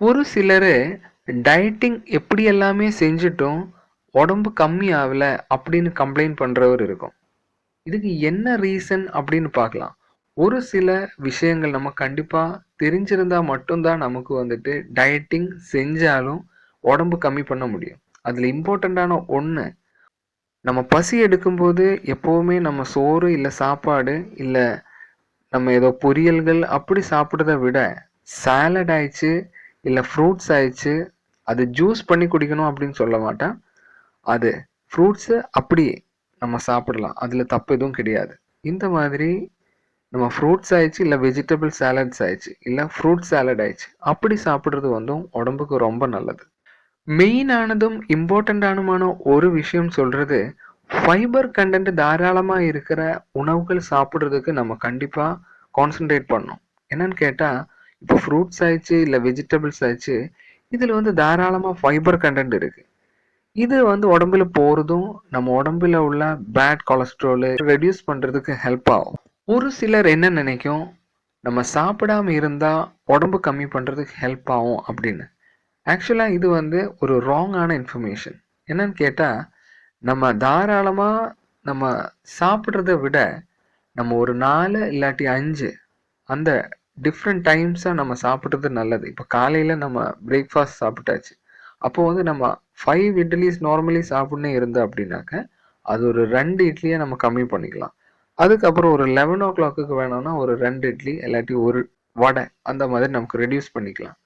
ஒரு சிலர் டயட்டிங் எப்படி எல்லாமே செஞ்சுட்டும் உடம்பு கம்மி ஆகல அப்படின்னு கம்ப்ளைண்ட் பண்ணுறவர் இருக்கும். இதுக்கு என்ன ரீசன் அப்படின்னு பார்க்கலாம். ஒரு சில விஷயங்கள் நம்ம கண்டிப்பாக தெரிஞ்சிருந்தா மட்டும்தான் நமக்கு வந்துட்டு டயட்டிங் செஞ்சாலும் உடம்பு கம்மி பண்ண முடியும். அதில் இம்பார்ட்டண்ட்டான ஒன்று நம்ம பசி எடுக்கும்போது எப்போவுமே நம்ம சோறு இல்லை சாப்பாடு இல்லை நம்ம ஏதோ பொரியல்கள் அப்படி சாப்பிட்றத விட சாலட் ஆயிடுச்சு இல்லை ஃப்ரூட்ஸ் ஆயிடுச்சு அது ஜூஸ் பண்ணி குடிக்கணும் அப்படின்னு சொல்ல மாட்டேன். அது ஃப்ரூட்ஸு அப்படி நம்ம சாப்பிடலாம். அதில் தப்பு எதுவும் கிடையாது. இந்த மாதிரி நம்ம ஃப்ரூட்ஸ் ஆயிடுச்சு இல்லை வெஜிடபிள் சாலட்ஸ் ஆயிடுச்சு இல்லை ஃப்ரூட் சாலட் ஆயிடுச்சு அப்படி சாப்பிட்றது வந்தும் உடம்புக்கு ரொம்ப நல்லது. மெயினானதும் இம்பார்ட்டண்ட்டானுமான ஒரு விஷயம் சொல்கிறது ஃபைபர் கண்டென்ட் தாராளமாக இருக்கிற உணவுகள் சாப்பிட்றதுக்கு நம்ம கண்டிப்பாக கான்சென்ட்ரேட் பண்ணோம் என்னன்னு கேட்டால் இப்போ ஃப்ரூட்ஸ் ஆயிடுச்சு இல்லை வெஜிடபிள்ஸ் ஆயிடுச்சு இதில் வந்து தாராளமாக ஃபைபர் கண்டென்ட் இருக்குது இது வந்து உடம்புல போகிறதும் நம்ம உடம்புல உள்ள பேட் கொலஸ்ட்ராலு ரெடியூஸ் பண்ணுறதுக்கு ஹெல்ப் ஆகும். ஒரு சிலர் என்ன நினைக்கும்? நம்ம சாப்பிடாம இருந்தால் உடம்பு கம்மி பண்ணுறதுக்கு ஹெல்ப் ஆகும் அப்படின்னு. ஆக்சுவலாக இது வந்து ஒரு ராங்கான இன்ஃபர்மேஷன் என்னன்னு கேட்டால் நம்ம தாராளமாக நம்ம சாப்பிட்றத விட நம்ம ஒரு நாலு இல்லாட்டி அஞ்சு அந்த டிஃப்ரெண்ட் டைம்ஸாக நம்ம சாப்பிட்றது நல்லது. இப்போ காலையில் நம்ம பிரேக்ஃபாஸ்ட் சாப்பிட்டாச்சு. அப்போ வந்து நம்ம ஃபைவ் இட்லிஸ் நார்மலி சாப்பிட்னே இருந்தோம் அப்படின்னாக்க அது ஒரு ரெண்டு இட்லியை நம்ம கம்மி பண்ணிக்கலாம். அதுக்கப்புறம் ஒரு லெவன் ஓ கிளாக்கு வேணும்னா ஒரு ரெண்டு இட்லி இல்லாட்டி ஒரு வடை அந்த மாதிரி நமக்கு ரெடியூஸ் பண்ணிக்கலாம்.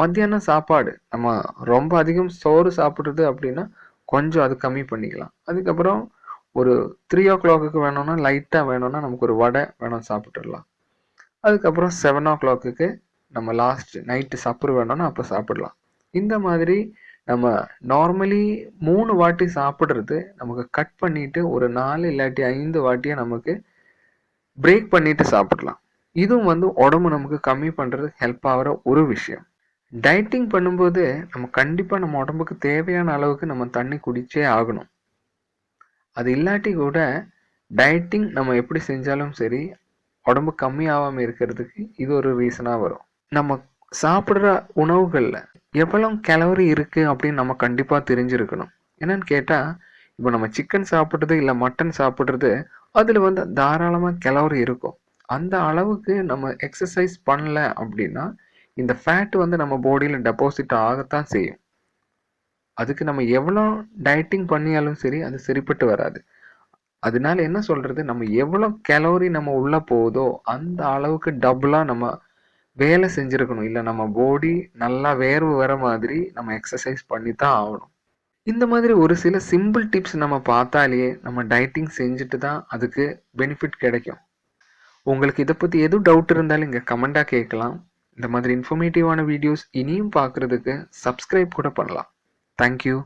மத்தியானம் சாப்பாடு நம்ம ரொம்ப அதிகம் சோறு சாப்பிட்றது அப்படின்னா கொஞ்சம் அது கம்மி பண்ணிக்கலாம். அதுக்கப்புறம் ஒரு த்ரீ ஓ கிளாக்கு வேணும்னா லைட்டாக வேணும்னா நமக்கு ஒரு வடை வேணும் சாப்பிட்டுடலாம். அதுக்கப்புறம் செவன் ஓ கிளாக்குக்கு நம்ம லாஸ்ட் நைட்டு சப்பர் வேணும்னா அப்போ சாப்பிடலாம். இந்த மாதிரி நம்ம நார்மலி மூணு வாட்டி சாப்பிட்றது நமக்கு கட் பண்ணிட்டு ஒரு நாலு இல்லாட்டி ஐந்து வாட்டியை நமக்கு பிரேக் பண்ணிட்டு சாப்பிடலாம். இதுவும் வந்து உடம்பு நமக்கு கம்மி பண்ணுறது ஹெல்ப் ஆகிற ஒரு விஷயம். டயட்டிங் பண்ணும்போது நம்ம கண்டிப்பாக நம்ம உடம்புக்கு தேவையான அளவுக்கு நம்ம தண்ணி குடிச்சே ஆகணும். அது இல்லாட்டி கூட டயட்டிங் நம்ம எப்படி செஞ்சாலும் சரி உடம்பு கம்மி ஆகாமல் இருக்கிறதுக்கு இது ஒரு ரீசனாக வரும். நம்ம சாப்பிட்ற உணவுகளில் எவ்வளோ கேலரி இருக்குது அப்படின்னு நம்ம கண்டிப்பாக தெரிஞ்சிருக்கணும். என்னன்னு கேட்டால் இப்போ நம்ம சிக்கன் சாப்பிட்றது இல்லை மட்டன் சாப்பிட்றது அதில் வந்து தாராளமாக கேலரி இருக்கும். அந்த அளவுக்கு நம்ம எக்ஸசைஸ் பண்ணல அப்படின்னா இந்த ஃபேட் வந்து நம்ம பாடியில் டெபாசிட் ஆகத்தான் செய்யும். அதுக்கு நம்ம எவ்வளோ டயட்டிங் பண்ணியாலும் சரி அது சரிப்பட்டு வராது. அதனால என்ன சொல்றது? நம்ம எவ்வளோ கேலோரி நம்ம உள்ள போகுதோ அந்த அளவுக்கு டபுளாக நம்ம வேலை செஞ்சுருக்கணும். இல்லை நம்ம பாடி நல்லா வேர்வு வர மாதிரி நம்ம எக்ஸசைஸ் பண்ணி தான் ஆகணும். இந்த மாதிரி ஒரு சில சிம்பிள் டிப்ஸ் நம்ம பார்த்தாலேயே நம்ம டயட்டிங் செஞ்சுட்டு தான் அதுக்கு பெனிஃபிட் கிடைக்கும். உங்களுக்கு இதை பற்றி எதுவும் டவுட் இருந்தாலும் இங்கே கமெண்டாக கேட்கலாம். இந்த மாதிரி இன்ஃபர்மேட்டிவான வீடியோஸ் இனியும் பார்க்குறதுக்கு சப்ஸ்கிரைப் கூட பண்ணலாம். தேங்க்யூ